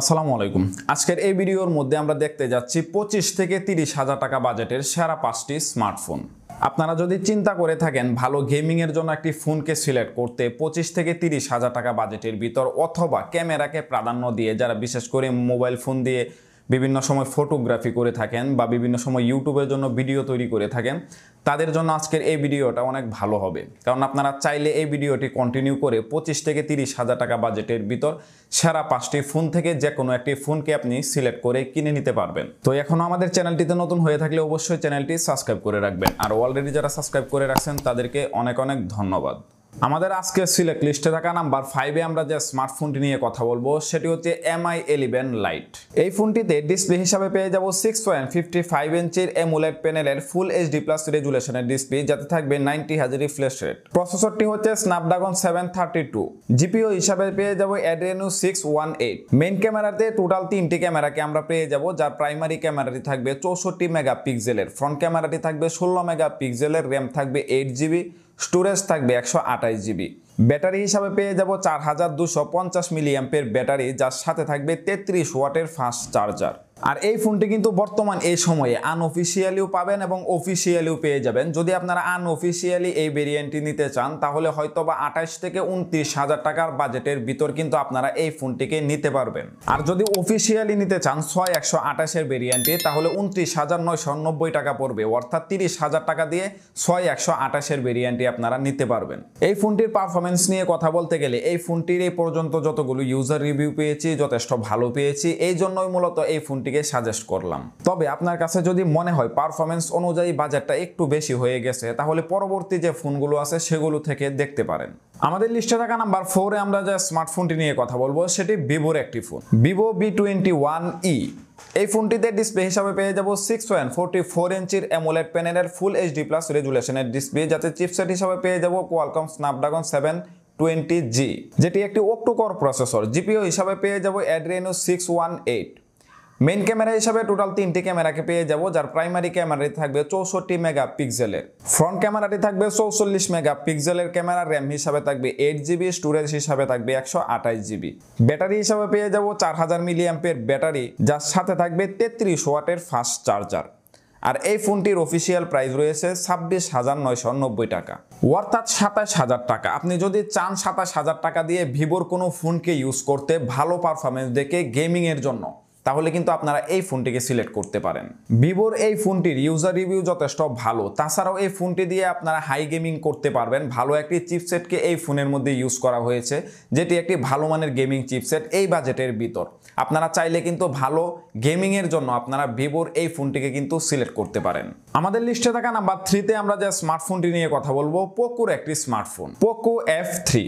আসসালামু আলাইকুম। আজকের এই ভিডিওর মধ্যে আমরা দেখতে যাচ্ছি পঁচিশ থেকে তিরিশ হাজার টাকা বাজেটের সেরা পাঁচটি স্মার্টফোন। আপনারা যদি চিন্তা করে থাকেন, ভালো গেমিংয়ের জন্য একটি ফোনকে সিলেক্ট করতে পঁচিশ থেকে তিরিশ হাজার টাকা বাজেটের ভিতর অথবা ক্যামেরাকে প্রাধান্য দিয়ে, যারা বিশেষ করে মোবাইল ফোন দিয়ে বিভিন্ন সময় ফটোগ্রাফি করে থাকেন বা বিভিন্ন সময় ইউটিউবের জন্য ভিডিও তৈরি করে থাকেন, তাদের জন্য আজকের এই ভিডিওটা অনেক ভালো হবে। কারণ আপনারা চাইলে এই ভিডিওটি কন্টিনিউ করে পঁচিশ থেকে তিরিশ হাজার টাকা বাজেটের ভিতর সেরা পাঁচটি ফোন থেকে যে কোনো একটি ফোনকে আপনি সিলেক্ট করে কিনে নিতে পারবেন। তো এখনও আমাদের চ্যানেলটিতে নতুন হয়ে থাকলে অবশ্যই চ্যানেলটি সাবস্ক্রাইব করে রাখবেন। আর অলরেডি যারা সাবস্ক্রাইব করে রাখছেন, তাদেরকে অনেক অনেক ধন্যবাদ। আমাদের আজকের সিলেক্ট লিস্টে থাকা নাম্বার ফাইভে আমরা যে স্মার্টফোনটি নিয়ে কথা বলব, সেটি হচ্ছে এমআই এলিভেন লাইট এই ফোনটিতে ডিসপ্লে হিসাবে পেয়ে যাব সিক্স পয়েন্ট ফিফটি ফাইভ ইঞ্চির এমুলেট প্যানেলের ফুল এইচডি প্লাস রেজুলেশনের ডিসপ্লে যাতে থাকবে নাইনটি হাজার রিফ্রেশ রেট প্রসেসরটি হচ্ছে Snapdragon seven thirty two GPU হিসাবে পেয়ে যাব Adreno six one eight main ক্যামেরাতে টোটাল তিনটি ক্যামেরাকে আমরা পেয়ে যাব, যার প্রাইমারি ক্যামেরাটি থাকবে চৌষট্টি মেগা পিক্সেলের ফ্রন্ট ক্যামেরাটি থাকবে ষোলো মেগা পিক্সেলের র্যাম থাকবে এইট জিবি স্টোরেজ থাকবে একশো আঠাশ জিবি। ব্যাটারি হিসাবে পেয়ে যাব চার হাজার দুশো পঞ্চাশ মিলিয়াম্পের ব্যাটারি, যার সাথে থাকবে তেত্রিশ ওয়াটের ফাস্ট চার্জার আর এই ফোনটি কিন্তু বর্তমান এই সময়ে আনঅফিসিয়ালিও পাবেন এবং অফিসিয়ালিও পেয়ে যাবেন। যদি আপনারা আনঅফিসিয়ালি এই ভেরিয়েন্টটি নিতে চান, তাহলে হয়তো বা আঠাশ থেকে উনত্রিশ হাজার টাকার বাজেটের ভিতর কিন্তু আপনারা এই ফোনটিকে নিতে পারবেন। আর যদি অফিসিয়ালি নিতে চান ছয় একশো আঠাশের ভেরিয়েন্টটি তাহলে উনত্রিশ হাজার নয়শো নব্বই টাকা পড়বে, অর্থাৎ তিরিশ হাজার টাকা দিয়ে ছয় একশো আঠাশের ভেরিয়েন্টটি আপনারা নিতে পারবেন। এই ফোনটির পারফরমেন্স নিয়ে কথা বলতে গেলে, এই ফোনটির এই পর্যন্ত যতগুলো ইউজার রিভিউ পেয়েছি, যথেষ্ট ভালো পেয়েছি। এই জন্যই মূলত এই ফোনটিকে সাজেস্ট করলাম। তবে আপনার কাছে যদি মনে হয় পারফরমেন্স অনুযায়ী বাজারটা একটু বেশি হয়ে গেছে, তাহলে পরবর্তী যে ফোনগুলো আছে সেগুলো থেকে দেখতে পারেন। আমাদের লিস্টে থাকা নাম্বার ফোরে আমরা যে স্মার্টফোনটি নিয়ে কথা বলব, সেটি ভিভোর একটি phone Vivo B twenty one E এই ফোনটিতে ডিসপ্লে হিসাবে পেয়ে যাব সিক্স ওয়ান ফোরটি ফোর ইঞ্চির অ্যামোলেড প্যানেলের ফুল এইচডি প্লাস রেজুলেশনের ডিসপ্লে যাতে চিপসেট হিসাবে পেয়ে যাব Qualcomm Snapdragon seven twenty G যেটি একটি অক্টোকর প্রসেসর জিপিও হিসাবে পেয়ে যাব Adreno six one eight main camera হিসাবে টোটাল তিনটি ক্যামেরাকে পেয়ে যাব, যার প্রাইমারি ক্যামেরাটি থাকবে চৌষট্টি মেগা পিক্সেলের ফ্রন্ট ক্যামেরাটি থাকবে চৌচল্লিশ মেগা পিক্সেলের ক্যামেরা র্যাম হিসাবে থাকবে এইট জিবি স্টোরেজ হিসাবে থাকবে একশো আঠাশ জিবি ব্যাটারি হিসাবে পেয়ে যাব চার হাজার মিলিয়াম্পের ব্যাটারি যার সাথে থাকবে তেত্রিশ ওয়াটের ফাস্ট চার্জার আর এই ফোনটির অফিসিয়াল প্রাইস রয়েছে ছাব্বিশ হাজার নয়শো নব্বই টাকা। অর্থাৎ সাতাশ হাজার টাকা। আপনি যদি চান সাতাশ হাজার টাকা দিয়ে ভিভোর কোনো ফোনকে ইউজ করতে ভালো পারফরমেন্স দেখে গেমিংয়ের জন্য। তাহলে কিন্তু আপনারা এই ফোনটিকে সিলেক্ট করতে পারেন। ভিভোর এই ফোনটির ইউজার রিভিউ যথেষ্ট ভালো। তাছাড়াও এই ফোনটি দিয়ে আপনারা হাই গেমিং করতে পারবেন। ভালো একটি চিপসেটকে এই ফোনের মধ্যে ইউজ করা হয়েছে, যেটি একটি ভালো মানের গেমিং চিপসেট এই বাজেটের ভিতর। আপনারা চাইলে কিন্তু ভালো গেমিংয়ের জন্য আপনারা ভিভোর এই ফোনটিকে কিন্তু সিলেক্ট করতে পারেন। আমাদের লিস্টে থাকা নাম্বার থ্রিতে আমরা যে স্মার্টফোনটি নিয়ে কথা বলব, পোকোর একটি স্মার্টফোন, পোকো এফ থ্রি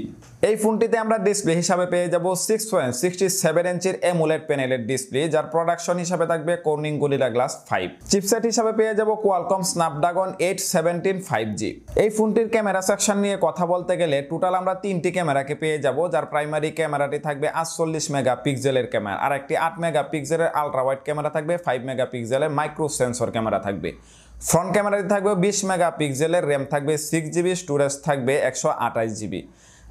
এই ফোনটিতে আমরা ডিসপ্লে হিসাবে পেয়ে যাব সিক্স পয়েন্ট সিক্সটি সেভেন ইঞ্চির এমুলেট প্যানেলের ডিসপ্লে, যার প্রোডাকশন হিসাবে থাকবে Corning Gorilla glass five chipset হিসাবে পেয়ে যাব Qualcomm Snapdragon eight seventeen five G এই ফোনটির ক্যামেরা সেকশন নিয়ে কথা বলতে গেলে টোটাল আমরা তিনটি ক্যামেরাকে পেয়ে যাব, যার প্রাইমারি ক্যামেরাটি থাকবে আটচল্লিশ মেগা পিক্সেলের ক্যামেরা আর একটি আট মেগা পিক্সেলের আলট্রা ওয়াইড ক্যামেরা থাকবে ফাইভ মেগা পিক্সেলের মাইক্রো সেন্সর ক্যামেরা থাকবে ফ্রন্ট ক্যামেরাটি থাকবে বিশ মেগা পিক্সেলের র্যাম থাকবে সিক্স জিবি স্টোরেজ থাকবে, একশো আঠাশ জিবি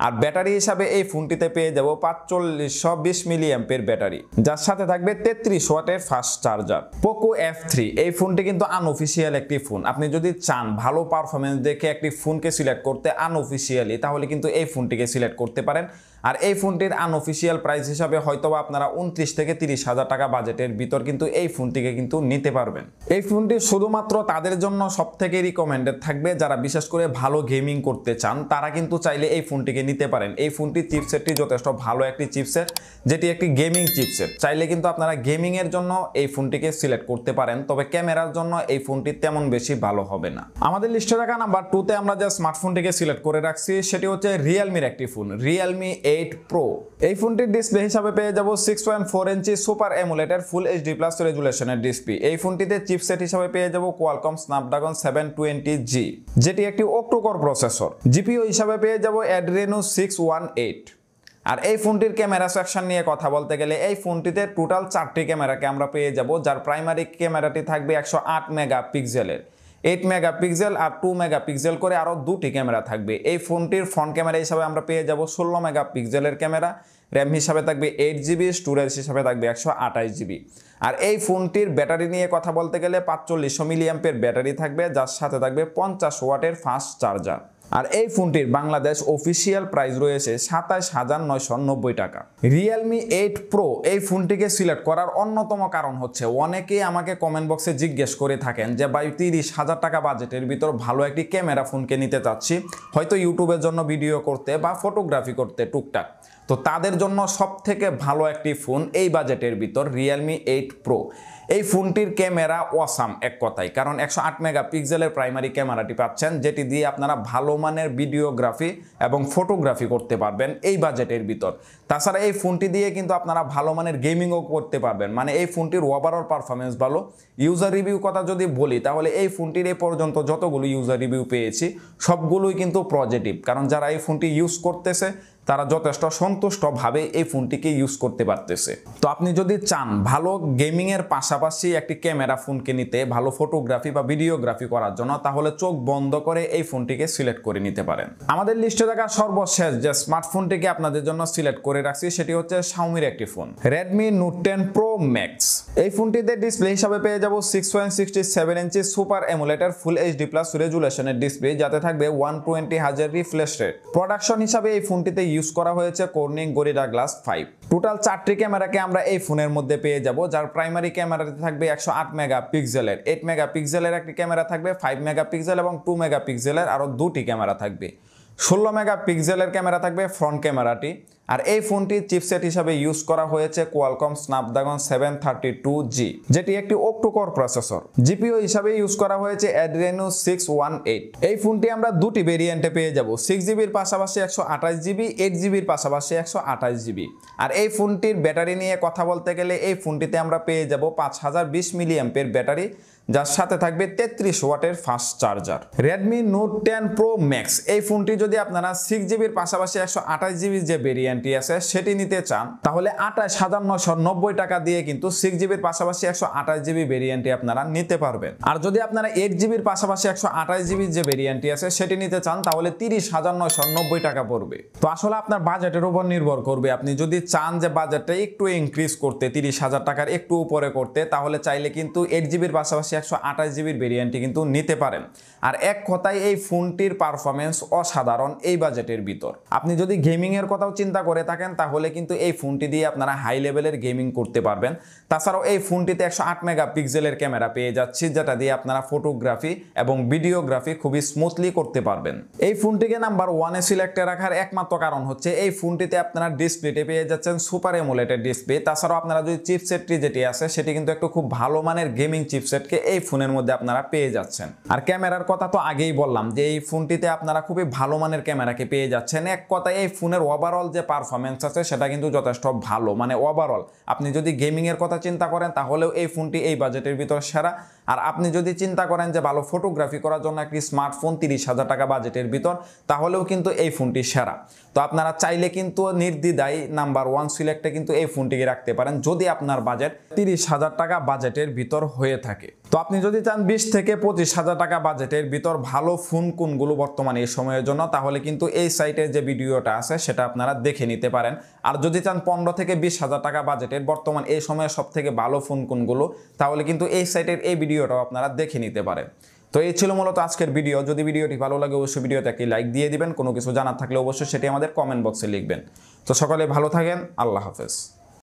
আর ব্যাটারি হিসাবে এই ফোনটিতে পেয়ে যাব পাঁচচল্লিশশো বিশ মিলি অ্যাম্পের ব্যাটারি, যার সাথে থাকবে তেত্রিশ ওয়াটের fast charger. Poco F three এই ফোনটি কিন্তু আনঅফিসিয়াল একটি ফোন। আপনি যদি চান ভালো পারফরমেন্স দেখে একটি ফোনকে সিলেক্ট করতে আনঅফিসিয়ালি তাহলে কিন্তু এই ফোনটিকে সিলেক্ট করতে পারেন। আর এই ফোনটির আনঅফিসিয়াল প্রাইস হিসাবে হয়তোবা আপনারা উনত্রিশ থেকে তিরিশ হাজার টাকা বাজেটের ভিতর কিন্তু এই ফোনটিকে কিন্তু নিতে পারবেন। এই ফোনটি শুধুমাত্র তাদের জন্য সব থেকে রিকমেন্ডেড থাকবে। যারা বিশেষ করে ভালো গেমিং করতে চান, তারা কিন্তু চাইলে এই ফোনটিকে নিতে পারেন। এই ফোনটি চিপসেটটি যথেষ্ট ভালো একটি চিপসেট, যেটি একটি গেমিং চিপসেট। চাইলে কিন্তু আপনারা গেমিংয়ের জন্য এই ফোনটিকে সিলেক্ট করতে পারেন, তবে ক্যামেরার জন্য এই ফোনটি তেমন বেশি ভালো হবে না। আমাদের লিস্টে রাখা নাম্বার টুতে আমরা যে স্মার্টফোনটিকে সিলেক্ট করে রাখছি, সেটি হচ্ছে রিয়েলমির একটি ফোন রিয়েলমি এইট প্রো এই ফোনটির ডিসপ্লে হিসাবে পেয়ে যাব six point four inch super এমুলেটের full HD plus রেজুলেশনের ডিসপ্লে এই ফোনটিতে চিপসেট হিসাবে পেয়ে যাব Qualcomm Snapdragon seven twenty G যেটি একটি অক্টোকর প্রসেসর জিপিও হিসাবে পেয়ে যাব অ্যাড্রেনো সিক্স ওয়ান এইট আর এই ফোনটির ক্যামেরা সেকশন নিয়ে কথা বলতে গেলে এই ফোনটিতে টোটাল চারটি ক্যামেরাকে আমরা পেয়ে যাব, যার প্রাইমারি ক্যামেরাটি থাকবে একশো আট মেগা পিক্সেলের এইট মেগাপিক্সেল আর টু মেগাপিক্সেল করে আরও দুটি ক্যামেরা থাকবে। এই ফোনটির ফ্রন্ট ক্যামেরা হিসাবে আমরা পেয়ে যাব ষোলো মেগাপিক্সেলের ক্যামেরা। র্যাম হিসাবে থাকবে এইট জিবি স্টোরেজ হিসাবে থাকবে একশো আঠাশ জিবি আর এই ফোনটির ব্যাটারি নিয়ে কথা বলতে গেলে পাঁচচল্লিশশো মিলিয়াম্পের ব্যাটারি থাকবে, যার সাথে থাকবে পঞ্চাশ ওয়াটের ফাস্ট চার্জার আর এই ফোনটির বাংলাদেশ অফিসিয়াল প্রাইস রয়েছে সাতাশ হাজার নয়শো নব্বই টাকা। রিয়েলমি এইট প্রো এই ফোনটিকে সিলেক্ট করার অন্যতম কারণ হচ্ছে অনেকেই আমাকে কমেন্ট বক্সে জিজ্ঞেস করে থাকেন যে, ভাই, তিরিশ হাজার টাকা বাজেটের ভিতর ভালো একটি ক্যামেরা ফোনকে নিতে চাচ্ছি? হয়তো ইউটিউবের জন্য ভিডিও করতে বা ফটোগ্রাফি করতে টুকটাক। তো তাদের জন্য সব থেকে ভালো একটি ফোন এই বাজেটের ভিতর রিয়েলমি এইট প্রো এই ফোনটির ক্যামেরা ওয়াসাম এক কথায়, কারণ একশো আট মেগা পিক্সেলের প্রাইমারি ক্যামেরাটি পাচ্ছেন, যেটি দিয়ে আপনারা ভালো মানের ভিডিওগ্রাফি এবং ফটোগ্রাফি করতে পারবেন এই বাজেটের ভিতর। তাছাড়া এই ফোনটি দিয়ে কিন্তু আপনারা ভালো মানের গেমিংও করতে পারবেন মানে এই ফোনটির ওভারঅল পারফরমেন্স ভালো। ইউজার রিভিউ কথা যদি বলি, তাহলে এই ফোনটির এ পর্যন্ত যতগুলো ইউজার রিভিউ পেয়েছি, সবগুলোই কিন্তু পজিটিভ কারণ যারা এই ফোনটি ইউজ করতেছে তারা যথেষ্ট সন্তুষ্টভাবে এই ফোনটিকে ইউজ করতে পারতেছে। তো আপনি যদি চান ভালো গেমিংয়ের পাশাপাশি একটি ক্যামেরা ফোনকে নিতে, ভালো ফটোগ্রাফি বা ভিডিওগ্রাফি করার জন্য, তাহলে চোখ বন্ধ করে এই ফোনটিকে সিলেক্ট করে নিতে পারেন। আমাদের লিস্টে থাকা সর্বশেষ যে স্মার্টফোনটিকে আপনাদের জন্য সিলেক্ট করে রাখছি, সেটি হচ্ছে শাওমির একটি phone Redmi Note ten Pro Max এই ফোনটিতে ডিসপ্লে হিসাবে পেয়ে যাব six point sixty seven inch super AMOLED full HD plus রেজুলেশনের display যাতে থাকবে ওয়ান টোয়েন্টি হাজার রিফ্রেশ রেট প্রোডাকশন হিসাবে এই ফোনটিতে ইউজ করা হয়েছে Corning Gorilla glass five total চারটি ক্যামেরাকে আমরা এই ফোনের মধ্যে পেয়ে যাব, যার প্রাইমারি ক্যামেরাতে থাকবে একশো আট মেগা পিক্সেলের এইট মেগা পিক্সেলের একটি ক্যামেরা থাকবে ফাইভ মেগা পিক্সেল এবং টু মেগা পিক্সেলের আরও দুটি ক্যামেরা থাকবে। ষোলো মেগা পিক্সেলের ক্যামেরা থাকবে ফ্রন্ট ক্যামেরাটি। আর এই ফোনটি চিপসেট হিসাবে ইউজ করা হয়েছে Qualcomm Snapdragon seven thirty two G, যেটি একটি অক্টোকর প্রসেসর। জিপিও হিসাবে ইউজ করা হয়েছে অ্যাড্রেনো সিক্স ওয়ান এইট। এই ফোনটি আমরা দুটি ভেরিয়েন্টে পেয়ে যাব, সিক্স জিবির পাশাপাশি একশো আঠাশ জিবি, এইট জিবির পাশাপাশি একশো আঠাশ জিবি। আর এই ফোনটির ব্যাটারি নিয়ে কথা বলতে গেলে এই ফোনটিতে আমরা পেয়ে যাব পাঁচ হাজার বিশ মিলিয়াম্পের ব্যাটারি, যার সাথে থাকবে তেত্রিশ ওয়াটের fast charger. Redmi Note ten Pro Max এই ফোনটি যদি আপনারা সিক্স জিবির পাশাপাশি একশো আঠাশ জিবির যে ভেরিয়েন্টটি আছে সেটি নিতে চান, তাহলে আঠাশ হাজার নশো নব্বই টাকা দিয়ে কিন্তু সিক্স জিবির পাশাপাশি একশো আঠাশ জিবি ভেরিয়েন্টটি আপনারা নিতে পারবেন। আর যদি আপনারা এইট জিবির পাশাপাশি একশো আঠাশ জিবির যে ভেরিয়েন্টটি আছে সেটি নিতে চান, তাহলে তিরিশ হাজার নশো নব্বই টাকা পড়বে। তো আসলে আপনার বাজেটের উপর নির্ভর করবে। আপনি যদি চান যে বাজেটটা একটু ইনক্রিজ করতে, তিরিশ হাজার টাকার একটু উপরে করতে, তাহলে চাইলে কিন্তু এইট জিবির পাশাপাশি একশো আঠাশ জিবির ভেরিয়েন্টটি কিন্তু নিতে পারেন। আর এক কথায় এই ফোনটির পারফরমেন্স অসাধারণ এই বাজেটের ভিতর। আপনি যদি গেমিংয়ের কথাও চিন্তা করে থাকেন, তাহলে কিন্তু এই ফোনটি দিয়ে আপনারা হাই লেভেলের গেমিং করতে পারবেন। তাছাড়াও এই ফোনটিতে একশো আট মেগা পিক্সেলের ক্যামেরা পেয়ে যাচ্ছি যেটা দিয়ে আপনারা ফটোগ্রাফি এবং ভিডিওগ্রাফি খুবই স্মুথলি করতে পারবেন। এই ফোনটিকে নাম্বার ওয়ানে সিলেক্টে রাখার একমাত্র কারণ হচ্ছে, এই ফোনটিতে আপনারা ডিসপ্লেতে পেয়ে যাচ্ছেন সুপার এমুলেটেড ডিসপ্লে তাছাড়াও আপনারা যদি চিপসেটটি যেটি আছে, সেটি কিন্তু একটু খুব ভালো মানের গেমিং চিপসেটকে এই ফোনের মধ্যে আপনারা পেয়ে যাচ্ছেন। আর ক্যামেরার কথা তো আগেই বললাম যে, এই ফোনটিতে আপনারা খুবই ভালো মানের ক্যামেরাকে পেয়ে যাচ্ছেন। এক কথায় এই ফোনের ওভারঅল যে পারফরমেন্স আছে, সেটা কিন্তু যথেষ্ট ভালো। মানে ওভারঅল আপনি যদি গেমিংয়ের কথা চিন্তা করেন, তাহলেও এই ফোনটি এই বাজেটের ভিতর সেরা। আর আপনি যদি চিন্তা করেন যে ভালো ফটোগ্রাফি করার জন্য একটি স্মার্টফোন তিরিশ হাজার টাকা বাজেটের ভিতর, তাহলেও কিন্তু এই ফোনটি সেরা। তো আপনারা চাইলে কিন্তু নির্দ্বিধায় নাম্বার ওয়ান সিলেক্টে কিন্তু এই ফোনটিকে রাখতে পারেন, যদি আপনার বাজেট তিরিশ হাজার টাকা বাজেটের ভিতর হয়ে থাকে। তো আপনি যদি চান বিশ থেকে পঁচিশ হাজার টাকা বাজেটের ভিতর ভালো ফোন কোনগুলো বর্তমানে এই সময়ের জন্য, তাহলে কিন্তু এই সাইটের যে ভিডিওটা আছে সেটা আপনারা দেখে নিতে পারেন। আর যদি চান পনেরো থেকে বিশ হাজার টাকা বাজেটের বর্তমান এই সময়ে সব থেকে ভালো ফোন কোনগুলো, তাহলে কিন্তু এই সাইটের এই ভিডিওটাও আপনারা দেখে নিতে পারেন। তো এই ছিল মূলত আজকের ভিডিও যদি ভিডিওটি ভালো লাগে, অবশ্যই ভিডিওতে একটি লাইক দিয়ে দিবেন। কোনো কিছু জানার থাকলে অবশ্যই সেটি আমাদের কমেন্ট বক্সে লিখবেন। তো সকলে ভালো থাকেন। আল্লাহ হাফেজ।